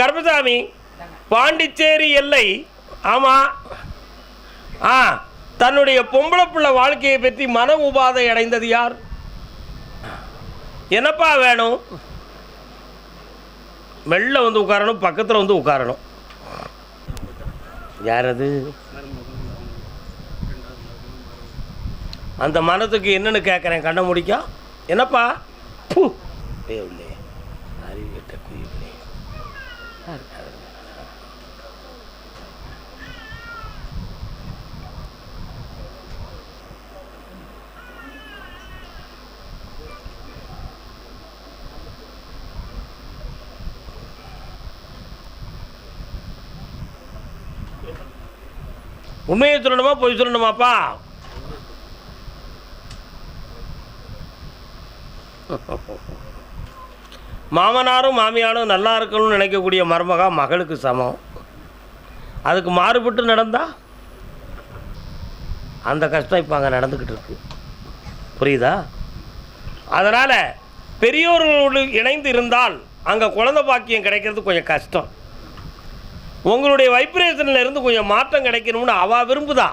கருப்பசாமி பாண்டிச்சேரி எல்லை ஆமாம் ஆ தன்னுடைய பொம்பளை பிள்ளை வாழ்க்கையை பற்றி மன உபாதை அடைந்தது யார்? என்னப்பா வேணும்? மெல்ல வந்து உட்காரணும் பக்கத்தில் வந்து உட்காரணும். யார் அது அந்த மனத்துக்கு என்னன்னு கேட்குறேன் கண்ணை முடிக்கா. என்னப்பா? பூ. இல்லை அறிவிட்ட குயிலே உண்மையை சொல்லணுமா பொய் சொல்லணுமாப்பா? மாமனாரும் மாமியாரும் நல்லா இருக்கணும்னு நினைக்கக்கூடிய மருமகா மகளுக்கு சமம். அதுக்கு மாறுபட்டு நடந்தா? அந்த கஷ்டம் இப்போ அங்கே நடந்துக்கிட்டு இருக்கு. புரியுதா? அதனால் பெரியோர்களோடு இணைந்து இருந்தால் அங்கே குழந்தை பாக்கியம் கிடைக்கிறது கொஞ்சம் கஷ்டம். உங்களுடைய வைப்ரேஷனில் இருந்து கொஞ்சம் மாற்றம் கிடைக்கணும்னு அவள் விரும்புதா?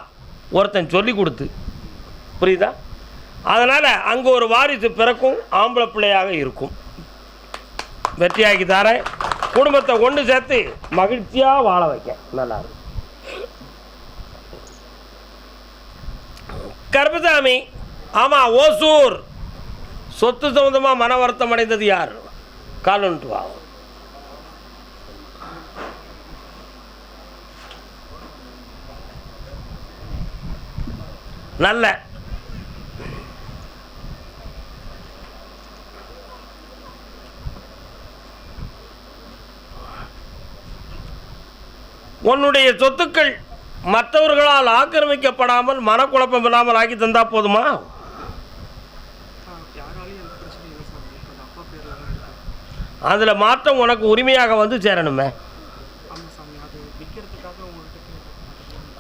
ஒருத்தன் சொல்லி கொடுத்து. புரியுதா? அதனால் அங்கே ஒரு வாரிசு பிறக்கும் ஆம்பளை பிள்ளையாக இருக்கும். வெற்றியாக்கி தரேன். குடும்பத்தை கொண்டு சேர்த்து மகிழ்ச்சியாக வாழ வைக்க நல்லா இருக்கும். கருப்பசாமி ஆமாம் ஓசூர். சொத்து சம்மந்தமாக மன வருத்தம் அடைந்தது யார்? காலன்ட்டு நல்ல. உன்னுடைய சொத்துக்கள் மற்றவர்களால் ஆக்கிரமிக்கப்படாமல் மனக்குழப்பம் இல்லாமல் ஆக்கி தந்தா போதுமா? அதில் மாற்றம் உனக்கு உரிமையாக வந்து சேரணுமே.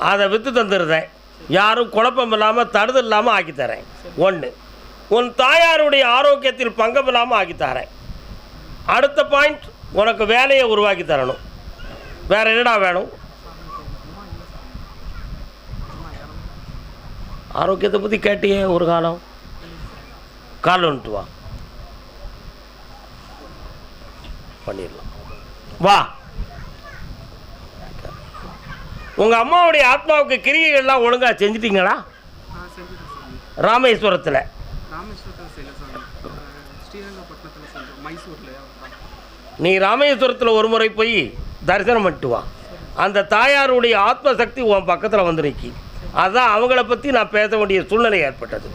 அதை விற்று தந்துடுறேன் யாரும் குழப்பம் இல்லாமல் தடுதல் இல்லாமல் ஆக்கி தரேன். ஒன்று உன் தாயாருடைய ஆரோக்கியத்தில் பங்கம் இல்லாமல் ஆக்கி தரேன். அடுத்த பாயிண்ட் உனக்கு வேலையை உருவாக்கி தரணும். வேறு என்னடா வேணும்? ஆரோக்கியத்தை பற்றி கேட்டியே ஒரு காலம். கால் வந்துட்டு வா. பண்ணிடலாம். வா. உங்கள் அம்மாவுடைய ஆத்மாவுக்கு கிரியைகள்லாம் ஒழுங்காக செஞ்சிட்டீங்களா? ராமேஸ்வரத்தில். நீ ராமேஸ்வரத்தில் ஒரு முறை போய் தரிசனம் பண்ணிட்டு வா. அந்த தாயாருடைய ஆத்ம சக்தி உன் பக்கத்தில் வந்து நிற்கி அதான் அவங்கள பற்றி நான் பேச வேண்டிய சூழ்நிலை ஏற்பட்டது.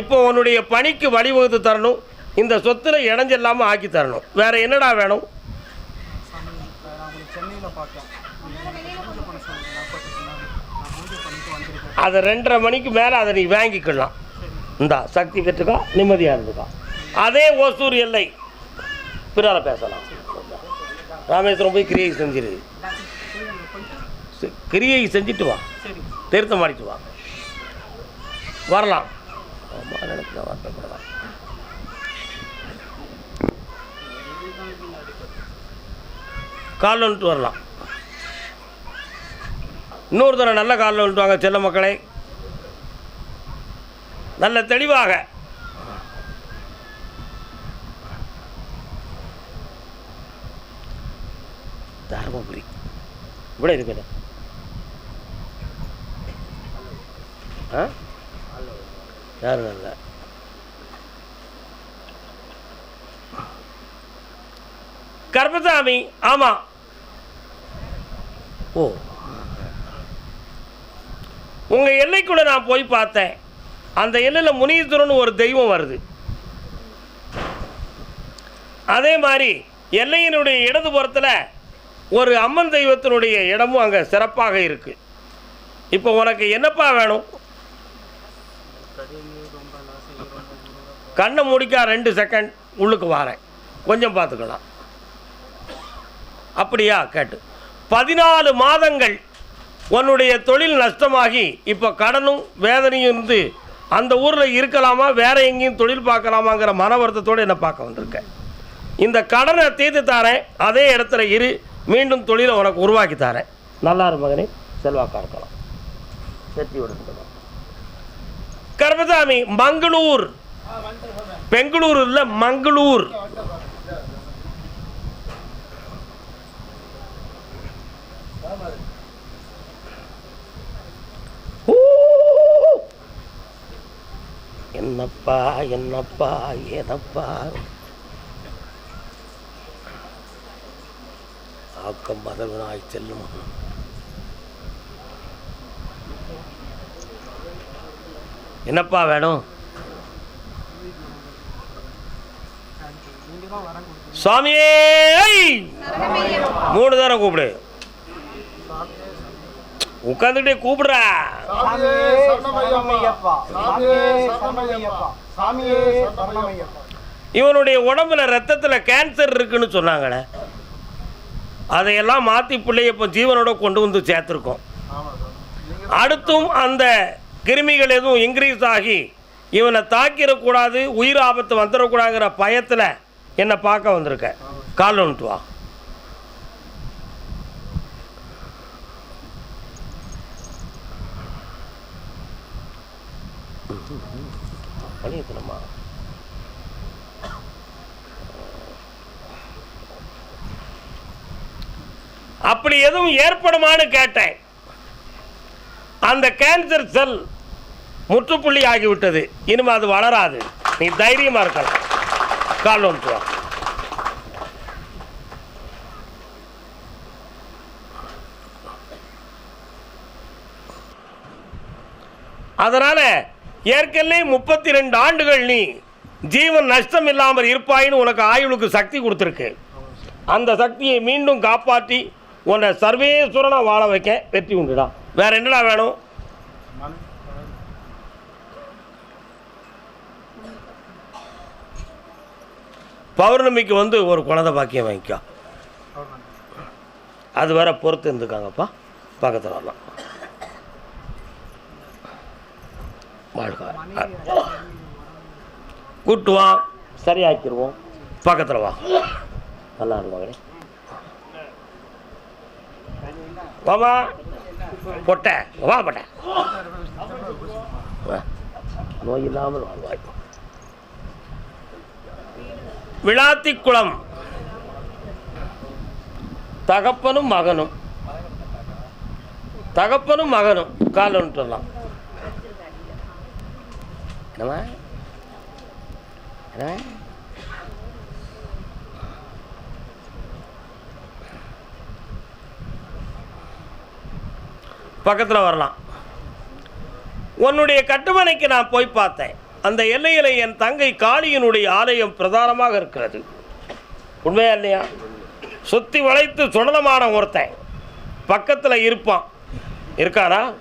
இப்போ உன்னுடைய பணிக்கு வழிவகுத்து தரணும். இந்த சொத்துல இடைஞ்சல்லாமல் ஆக்கி தரணும். வேற என்னடா வேணும்? சென்னையில் பார்த்தேன் நீங்க எனக்கு பூஜை பண்ண சொன்னீங்க நான் பார்த்து சொன்னாங்க நான் பூஜை பண்ணிட்டு வந்திருக்கேன் அதை ரெண்டரை மணிக்கு மேலே அதை நீ வாங்கிக்கலாம். இந்தா சக்தி பெற்றுக்கா நிம்மதியாக இருந்துக்கா. அதே ஓசூர் எல்லை. பின்னால் பேசலாம். ராமேஸ்வரம் போய் கிரியை செஞ்சிரு. கிரியை செஞ்சுட்டு வா. சரி மாடிட்டு வா. வரலாம். அம்மா நினைச்சு வருத்தப்படலாம். வந்துட்டு வரலாம். இன்னொரு தடவை நல்ல காலில் விழுட்டுவாங்க செல்ல மக்களை. நல்ல தெளிவாக. தர்மபுரி ഇവിടെ ഇരിക്കട്ടെ ആ யாரும் இல்லை கர்பசாமி ஆமாம் ஓ. உங்கள் எல்லைக்குள்ளே நான் போய் பார்த்தேன். அந்த எல்லையில் முனீஸ்வரன் ஒரு தெய்வம் வருது. அதே மாதிரி எல்லையினுடைய இடதுபுறத்தில் ஒரு அம்மன் தெய்வத்தினுடைய இடமும் அங்கே சிறப்பாக இருக்குது இப்போ உனக்கு என்னப்பா வேணும்? கண்ணை முடிக்கா ரெண்டு செகண்ட் உள்ளுக்கு வாரேன். கொஞ்சம் பார்த்துக்கலாம். அப்படியா கேட்டு. பதினாலு மாதங்கள் உன்னுடைய தொழில் நஷ்டமாகி இப்போ கடனும் வேதனையும் இருந்து அந்த ஊரில் இருக்கலாமா? வேற எங்கேயும் தொழில் பார்க்கலாமாங்கிற மன வருத்தத்தோடு என்னை பார்க்க வந்திருக்கேன் இந்த கடனை தீர்த்து தாரேன். அதே இடத்துல இரு. மீண்டும் தொழிலை உனக்கு உருவாக்கி தரேன். நல்லா இரு மகனே செல்வாக்கா இருக்கலாம். வெற்றி கர்மசாமி மங்களூர். பெங்களூர் இல்லை மங்களூர். என்னப்பா என்னப்பா ஏதப்பா? ஆக்கம் மதவனாய் செல்லும். என்னப்பா வேணும்? சுவாமியே மூணு தரம் கூப்பிடு. உட்காந்துட்டே கூப்பிடுறா. சாமியே சரணமையப்பா சாமியே சரணமையப்பா சாமியே சரணமையப்பா இவனுடைய உடம்புல ரத்தத்தில் கேன்சர் இருக்குன்னு சொன்னாங்களே. அதையெல்லாம் மாற்றி பிள்ளைய இப்போ ஜீவனோட கொண்டு வந்து சேர்த்துருக்கோம். அடுத்தும் அந்த கிருமிகள் எதுவும் இன்க்ரீஸ் ஆகி இவனை தாக்கிடக்கூடாது உயிர் ஆபத்து வந்துடக்கூடாதுங்கிற பயத்தில் என்னை பார்க்க வந்திருக்க. கால் ஒன்று வா அப்படி எதுவும் ஏற்படுமான்னு கேட்டேன். அந்த கேன்சர் செல் முற்றுப்புள்ளி ஆகிவிட்டது. இனிமே அது வளராது. நீ தைரியமா இருக்கலாம். கால் ஒன்று அதனால ஏற்கனவே முப்பத்தி ரெண்டு ஆண்டுகள் நீ ஜீவன் நஷ்டம் இல்லாமல் இருப்பாயின்னு உனக்கு ஆயுளுக்கு சக்தி கொடுத்துருக்கு. அந்த சக்தியை மீண்டும் காப்பாற்றி உன்னை சர்வேஸ்வரனா வாழ வைக்க வெற்றி உண்டுடா. வேற என்னடா வேணும்? பௌர்ணமிக்கு வந்து ஒரு குழந்தை பாக்கியம் வாங்கிக்கோ. அது வேற பொறுத்து இருந்துக்காங்கப்பா. பக்கத்தில் வரலாம். கூட்டுவான் சரியாக்கிடுவோம் பக்கத்தில் வா. நல்லா இருக்கும் மகனே வாமா பொட்ட வா பொட்ட. நோய் இல்லாமல் வாழ்வாய் விளாத்திக்குளம் தகப்பனும் மகனும். தகப்பனும் மகனும் கால் வந்துட்டுலாம் என்னம்மா? என்னம்மா? பக்கத்தில் வரலாம். உன்னுடைய கட்டுமனைக்கு நான் போய் பார்த்தேன். அந்த எல்லையில் என் தங்கை காளியினுடைய ஆலயம் பிரதானமாக இருக்கிறது. உண்மையா இல்லையா? சுற்றி வளைத்து சுடலமான ஒருத்தன் பக்கத்தில் இருப்பான். இருக்காரா?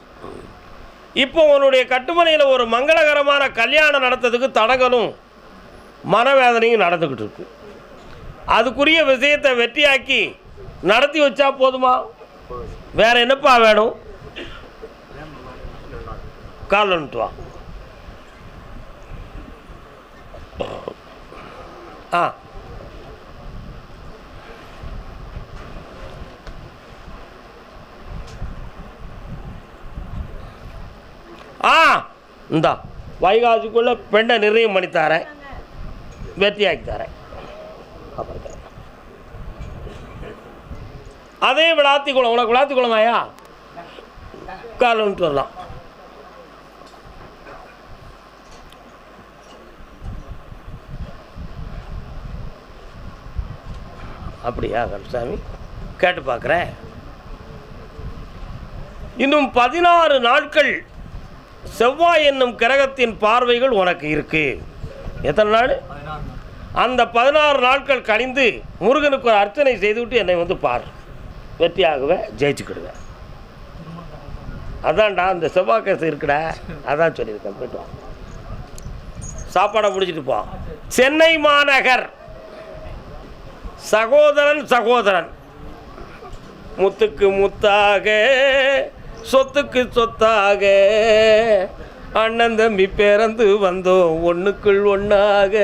இப்போ உன்னுடைய கட்டுமனையில் ஒரு மங்களகரமான கல்யாணம் நடத்துறதுக்கு தடங்களும் மனவேதனையும் நடந்துக்கிட்டு இருக்கு. அதுக்குரிய விஷயத்தை வெற்றியாக்கி நடத்தி வச்சா போதுமா? வேற என்னப்பா வேணும்? கால் வந்துட்டு வா ஆ. ஆ இந்தா வைகாசிக்குள்ளே பெண்ணை நிர்ணயம் பண்ணி தரேன். வெற்றியாக்கி தரேன். அப்புறம் அதே விளாத்தி குளம் உனக்கு விளாத்தி குளமாயா கால் வந்துட்டு வரலாம். அப்படியா கந்தசாமி? கேட்டு பார்க்குறேன். இன்னும் பதினாறு நாட்கள் செவ்வாய் என்னும் கிரகத்தின் பார்வைகள் உனக்கு இருக்கு. எத்தனை நாள்? அந்த பதினாறு நாட்கள் கணிந்து முருகனுக்கு ஒரு அர்ச்சனை செய்துவிட்டு என்னை வந்து பார். வெற்றியாகுவேன் ஜெயிச்சுக்கிடுவேன் அதான்டா அந்த செவ்வாய் கேசு இருக்குடா. அதான் சொல்லியிருக்கேன் போயிட்டு சாப்பாடை முடிச்சிட்டு போ. சென்னை மாநகர். சகோதரன் சகோதரன். முத்துக்கு முத்தாக சொத்துக்கு சொத்தாக. அண்ணன் தம்பி பிறந்து வந்தோம் ஒன்றுக்குள் ஒன்றாக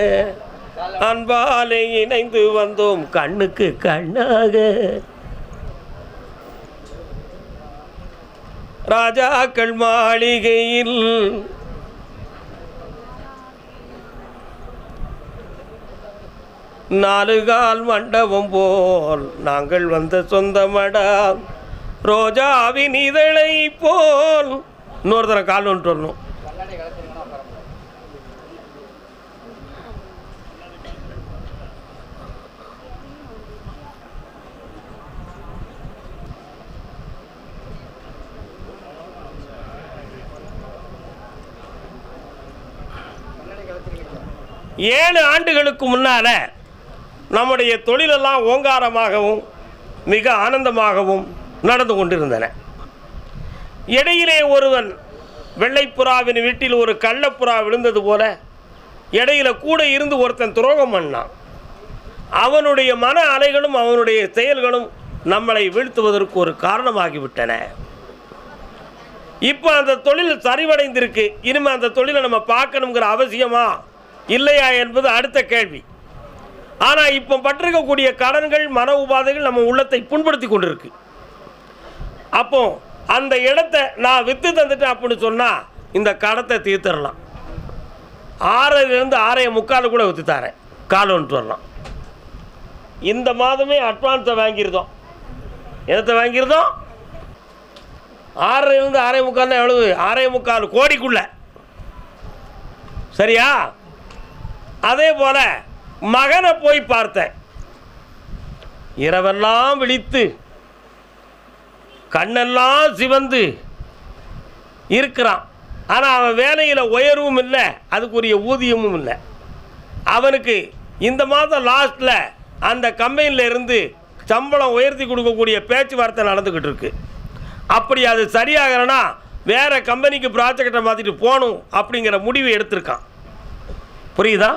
அன்பாலே இணைந்து வந்தோம் கண்ணுக்கு கண்ணாக. ராஜாக்கள் மாளிகையில் நாலுகால் மண்டபம் போல் நாங்கள் வந்த சொந்தமடா ரோஜாவின் இதழை போல். இன்னொரு தர கால் வந்துட்டு வரணும். ஏழு ஆண்டுகளுக்கு முன்னால நம்முடைய தொழிலெல்லாம் ஓங்காரமாகவும் மிக ஆனந்தமாகவும் நடந்து கொண்டிருந்தன. இடையிலே ஒருவன் வெள்ளைப்புறாவின் வீட்டில் ஒரு கள்ளப்புறா விழுந்தது போல இடையில கூட இருந்து ஒருத்தன் துரோகம் பண்ணான். அவனுடைய மன அலைகளும் அவனுடைய செயல்களும் நம்மளை வீழ்த்துவதற்கு ஒரு காரணமாகிவிட்டன. இப்போ அந்த தொழில் சரிவடைந்திருக்கு. இனிமேல் அந்த தொழிலை நம்ம பார்க்கணுங்கிற அவசியமா இல்லையா என்பது அடுத்த கேள்வி. ஆனால் இப்போ பட்டிருக்கக்கூடிய கடன்கள் மன உபாதைகள் நம்ம உள்ளத்தை புண்படுத்தி கொண்டிருக்கு. அப்போ அந்த இடத்த நான் விற்று தந்துட்டேன் அப்படின்னு சொன்னால் இந்த கடத்தை தீர்த்துடலாம். ஆறிலிருந்து ஆறைய முக்கால் கூட விற்று தரேன். கால் வந்துட்டு வரலாம். இந்த மாதமே அட்வான்ஸை வாங்கியிருந்தோம். என்னத்தை வாங்கியிருந்தோம்? ஆறிலிருந்து ஆறே முக்கால்னா எவ்வளவு? ஆறே முக்கால் கோடிக்குள்ள. சரியா? அதே போல் மகனை போய் பார்த்தேன். இரவெல்லாம் விழித்து கண்ணெல்லாம் சிவந்து இருக்கிறான். ஆனால் அவன் வேலையில் உயர்வும் இல்லை அதுக்குரிய ஊதியமும் இல்லை. அவனுக்கு இந்த மாதம் லாஸ்ட்டில் அந்த கம்பெனியில் இருந்து சம்பளம் உயர்த்தி கொடுக்கக்கூடிய பேச்சுவார்த்தை நடந்துக்கிட்டு இருக்கு. அப்படி அது சரியாகலைன்னா வேறு கம்பெனிக்கு ப்ராஜெக்டை மாற்றிட்டு போகணும் அப்படிங்கிற முடிவு எடுத்திருக்கான். புரியுதா?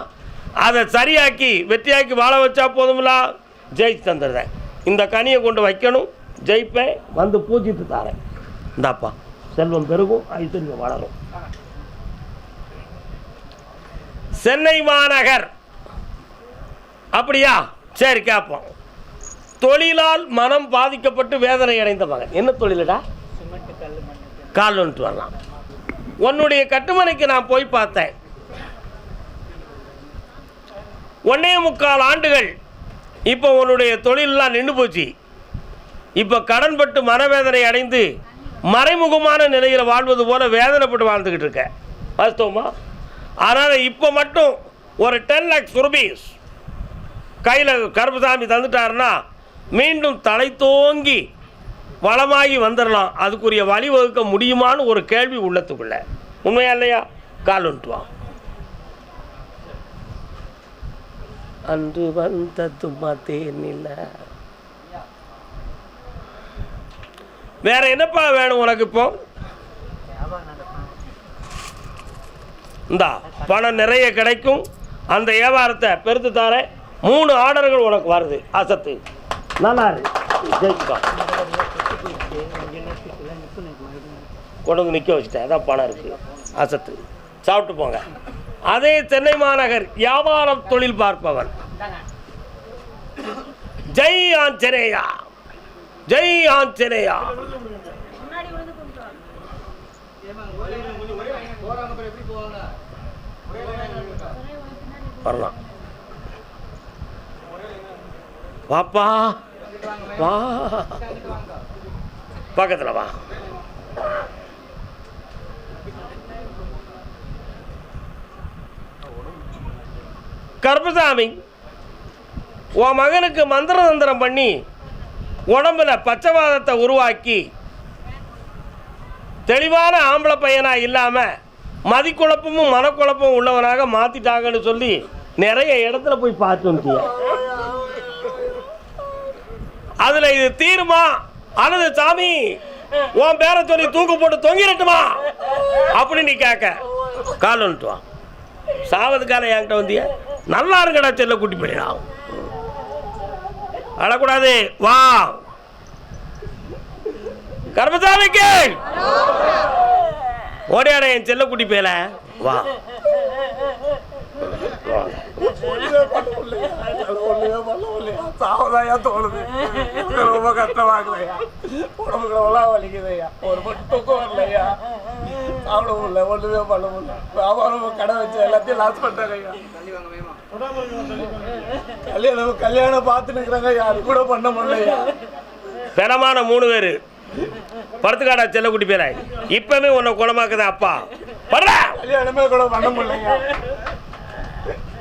அதை சரியாக்கி வெற்றியாக்கி வாழ வச்சா போதுங்களா ஜெயிச்சு தந்துடுறேன். இந்த கனியை கொண்டு வைக்கணும். ஜெயிப்பேன். வந்து பூஜித்து தாரேன். இந்தாப்பா செல்வம் பெருகும் ஐஸ்வர்யம் வளரும். சென்னை மாநகர். அப்படியா? சரி கேட்போம். தொழிலால் மனம் பாதிக்கப்பட்டு வேதனை அடைந்த மகன். என்ன தொழிலடா? கால் வந்துட்டு வரலாம். உன்னுடைய கட்டுமனைக்கு நான் போய் பார்த்தேன். ஒன்னே முக்கால் ஆண்டுகள் இப்போ உன்னுடைய தொழிலெலாம் நின்று போச்சு. இப்போ கடன்பட்டு மனவேதனை அடைந்து மறைமுகமான நிலையில் வாழ்வது போல வேதனைப்பட்டு வாழ்ந்துக்கிட்டு இருக்க. வாஸ்தவமா? அதனால் இப்போ மட்டும் ஒரு டென் லேக்ஸ் ருபீஸ் கையில் கருப்பசாமி தந்துட்டாருன்னா மீண்டும் தலை தோங்கி வளமாகி வந்துடலாம் அதுக்குரிய வழிவகுக்க முடியுமான்னு ஒரு கேள்வி உள்ளத்துக்குள்ள. உண்மையா இல்லையா? கால் வந்துட்டுவான் வா அன்று வந்த மதேனில வேற என்னப்பா வேணும் உனக்கு இப்போ? இந்தா பணம் நிறைய கிடைக்கும். அந்த வியாபாரத்தை பெருத்து தாரேன் மூணு ஆர்டர்கள் உனக்கு வருது. அசத்து நல்லா இருக்கு கொண்டு வந்து நிற்க வச்சுட்டேன். அதான் பணம் இருக்கு. அசத்து சாப்பிட்டு போங்க. அதே சென்னை மாநகர் வியாபாரம் தொழில் பார்ப்பவன். ஜெய் ஆஞ்சநேயா. ஜெய் ஆஞ்சநேயா. வரலாம். வாப்பா. வா. பக்கத்தில் வா. கருப்பசாமி உன் மகனுக்கு மந்திர தந்திரம் பண்ணி உடம்புல பச்சைவாதத்தை உருவாக்கி தெளிவான ஆம்பளை பையனாக இல்லாமல் மதிக்குழப்பமும் மனக்குழப்பமும் உள்ளவனாக மாற்றிட்டாங்கன்னு சொல்லி நிறைய இடத்துல போய் பார்த்து அதில் இது தீருமா? அல்லது சாமி உன் பேரை சொல்லி தூக்கு போட்டு தொங்கிடட்டுமா அப்படின்னு நீ கேட்க. கால் வந்துட்டு வா. சாவது என்கிட்ட வந்திய? நல்லா இருக்கடா செல்ல கூட்டி போயிடலாம் அழக்கூடாது. வா. கர்மசாமிக்கு! ஓடியாட என் செல்ல குட்டி பேல வா. சாவதாயா தோணுது. ரொம்ப கஷ்டமாக்குதையா உடம்புக்குள்ள உலா வலிக்குதையா ஒரு மட்டும் தூக்கம் வரலையா சாப்பிட முடியல ஒண்ணுமே பண்ண முடியல. வியாபாரம் கடை வச்சு எல்லாத்தையும் லாஸ் பண்ணிட்டாங்க ஐயா கல்யாணம் கல்யாணம் பார்த்து நிற்கிறாங்க யாரு கூட பண்ண முடியலையா பெணமான மூணு பேர். படுத்துக்காடா செல்லக்குட்டி பேர இப்பவே உன்னை குணமாக்குதா அப்பா. படுறா கல்யாணமே கூட பண்ண முடியலையா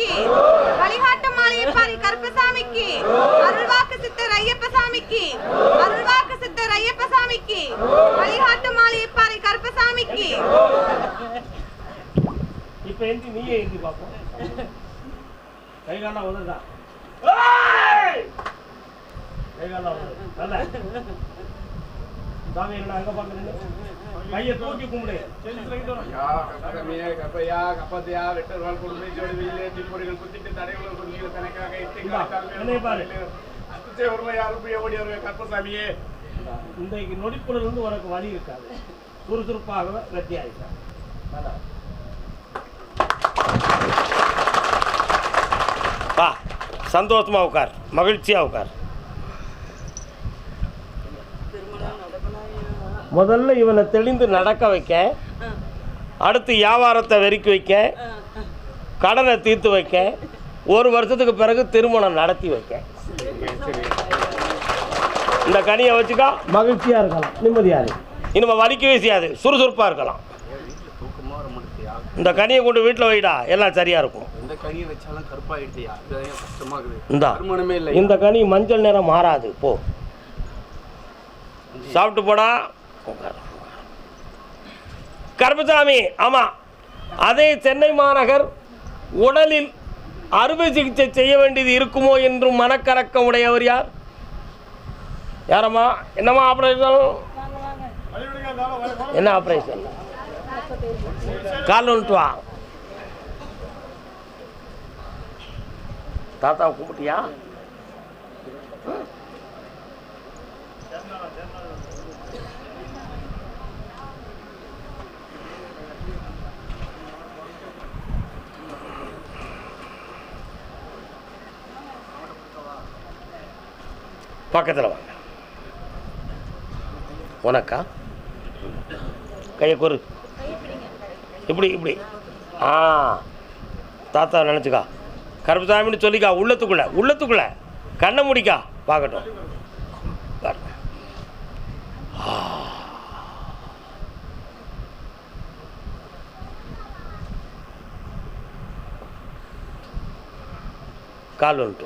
சாமிக்கு. வழிகாட்டு மாளிகை பாறை கருப்பசாமிக்கு. அருள்வாக்கு சித்தர் ஐயப்ப சாமிக்கு அருள்வாக்கு சித்தர் ஐயப்ப சாமிக்கு வழிகாட்டு மாளிகை கருப்பசாமிக்கு. இப்ப எந்தி நீயே எந்தி பாப்போம் கைகாலா உதறா கை காலம் என்ன அங்க பாக்குறீங்க கையை தூக்கி கும்பிடு. கப்பமையா கப்பையா கப்பத்தையா வெட்டர்வால் குடும்பை ஜோடி வெயிலே தீப்பொறிகள் குத்திட்டு தடைகளை குறுகிய கணக்காக இட்டு பாரு. அத்துச்சே ஒருமை யாரும் ஓடி வருவேன் கற்பசாமியே. இன்றைக்கு நொடிப்புல இருந்து உனக்கு வலி இருக்காது. சுறுசுறுப்பாக வெற்றி ஆயிட்டார். வா சந்தோஷமா உட்கார். மகிழ்ச்சியா உட்கார். முதல்ல இவனை தெளிந்து நடக்க வைக்க அடுத்து வியாபாரத்தை வெறிக்க வைக்க கடனை தீர்த்து வைக்க ஒரு வருஷத்துக்கு பிறகு திருமணம் நடத்தி வைக்க. இந்த கனியை வச்சுக்கா மகிழ்ச்சியா இருக்கலாம் நிம்மதியா இருக்கு இனிமே வலிக்கவே செய்யாது சுறுசுறுப்பா இருக்கலாம். இந்த கனியை கொண்டு வீட்டில் வைடா எல்லாம் சரியா இருக்கும். எந்த கனியை வச்சாலும் கருப்பாயிடுச்சியா? கஷ்டமாகுது இந்தா இந்த கனி மஞ்சள் நிறம் மாறாது போ. சாப்பிட்டு போடா. கருப்பசாமி ஆமா. அதே சென்னை மாநகர் உடலில் அறுவை சிகிச்சை செய்ய வேண்டியது இருக்குமோ என்றும் மனக்கலக்கம் உடையவர் யார்? யாரம்மா? என்னம்மா ஆப்ரேஷன் என்ன ஆப்ரேஷன் கால் வந்துட்டு வா தாத்தா கும்பிட்டியா? பக்கத்தில் வாங்க. உனக்கா? கையை கொரு இப்படி இப்படி. ஆ தாத்தா நினச்சிக்கா. கருப்புசாமின்னு சொல்லிக்கா உள்ளத்துக்குள்ள உள்ளத்துக்குள்ள. கண்ணை முடிக்கா பார்க்கட்டும். கால் வந்துட்டு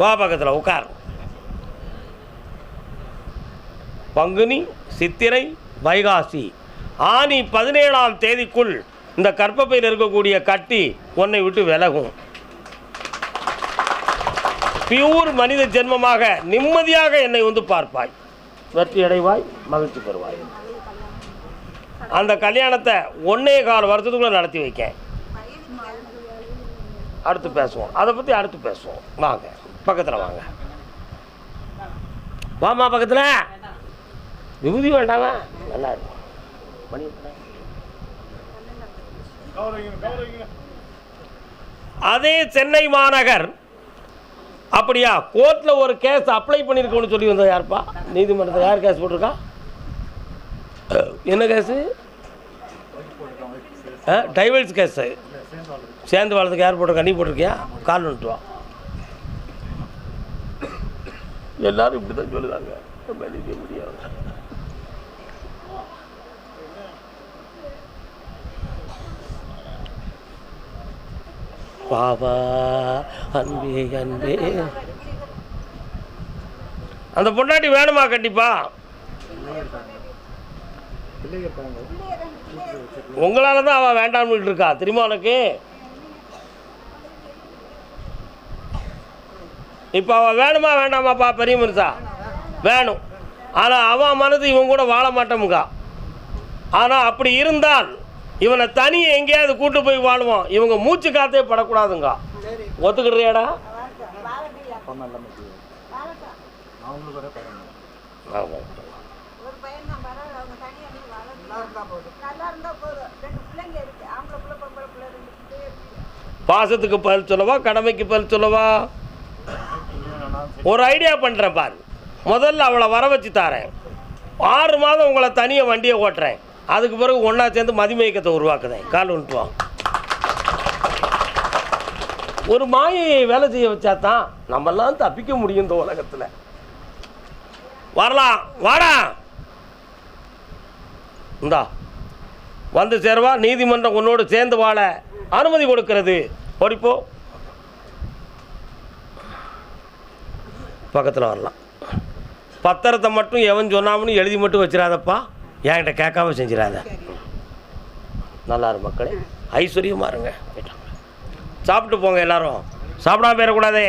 வா பக்கத்தில் உட்கார் பங்குனி சித்திரை வைகாசி. ஆனி பதினேழாம் தேதிக்குள் இந்த கற்பப்பையில் இருக்கக்கூடிய கட்டி உன்னை விட்டு விலகும். பியூர் மனித ஜென்மமாக நிம்மதியாக என்னை வந்து பார்ப்பாய். வெற்றி அடைவாய் மகிழ்ச்சி பெறுவாய். அந்த கல்யாணத்தை ஒன்னே கால் வருஷத்துக்குள்ள நடத்தி வைக்கேன் அடுத்து பேசுவோம். அதை பற்றி அடுத்து பேசுவோம். வாங்க. பக்கத்தில் வாங்க. வாமா பக்கத்தில். விபூதி வேண்டாமா? நல்லா இருக்கும் அதே சென்னை மாநகர். அப்படியா? கோர்ட்டில் ஒரு கேஸ் அப்ளை பண்ணியிருக்கோன்னு சொல்லி வந்தது யார்ப்பா? நீதிமன்றத்தில் யார் கேஸ் போட்டிருக்கா? என்ன கேஸு? டைவல்ஸ் கேஸு சேர்ந்து வாழ்றதுக்கு யார் போட்டிருக்கா? நீ போட்டிருக்கியா? கால் வந்துட்டு வா எல்லாரும் இப்படி தான் சொல்லுதாங்க மன்னிக்க முடியாது பாபா அன்பே அன்பே. அந்த பொண்டாட்டி வேணுமா கண்டிப்பா? உங்களால தான் அவள் வேண்டாம்னு இருக்கா தெரியுமா உனக்கு? இப்போ அவன் வேணுமா வேண்டாமாப்பா பெரிய மனுஷா? வேணும். ஆனால் அவன் மனது இவன் கூட வாழ மாட்டோமுங்க ஆனால் அப்படி இருந்தால் இவனை தனியே எங்கேயாவது கூட்டு போய் வாழ்வான். இவங்க மூச்சு காத்தே படக்கூடாதுங்க. ஒத்துக்கிடுறியாடா? பாசத்துக்கு பதில் சொல்லவா கடமைக்கு பதில் சொல்லவா? ஒரு ஐடியா பண்ணுறேன் பாரு. முதல்ல அவளை வர வச்சு தாரேன். ஆறு மாதம் உங்களை தனியாக வண்டியை ஓட்டுறேன். அதுக்கு பிறகு ஒன்றா சேர்ந்து மதிமயக்கத்தை உருவாக்குதேன் கால் விட்டுவான் ஒரு மாயையை வேலை செய்ய வச்சா தான் நம்மெல்லாம் தப்பிக்க முடியும் இந்த உலகத்தில். வரலாம். வாடா. இந்தா. வந்து சேர்வா. நீதிமன்றம் உன்னோடு சேர்ந்து வாழ அனுமதி கொடுக்கிறது. ஓடிப்போ. பக்கத்தில் வரலாம். பத்திரத்தை மட்டும் எவன் சொன்னாமனு எழுதி மட்டும் வச்சிடாதப்பா என்கிட்ட கேட்காம செஞ்சிடாத நல்லா இரு மக்களே. ஐஸ்வர்யமாக இருங்க. சாப்பிட்டு போங்க எல்லாரும். சாப்பிடாம போயிடக்கூடாதே.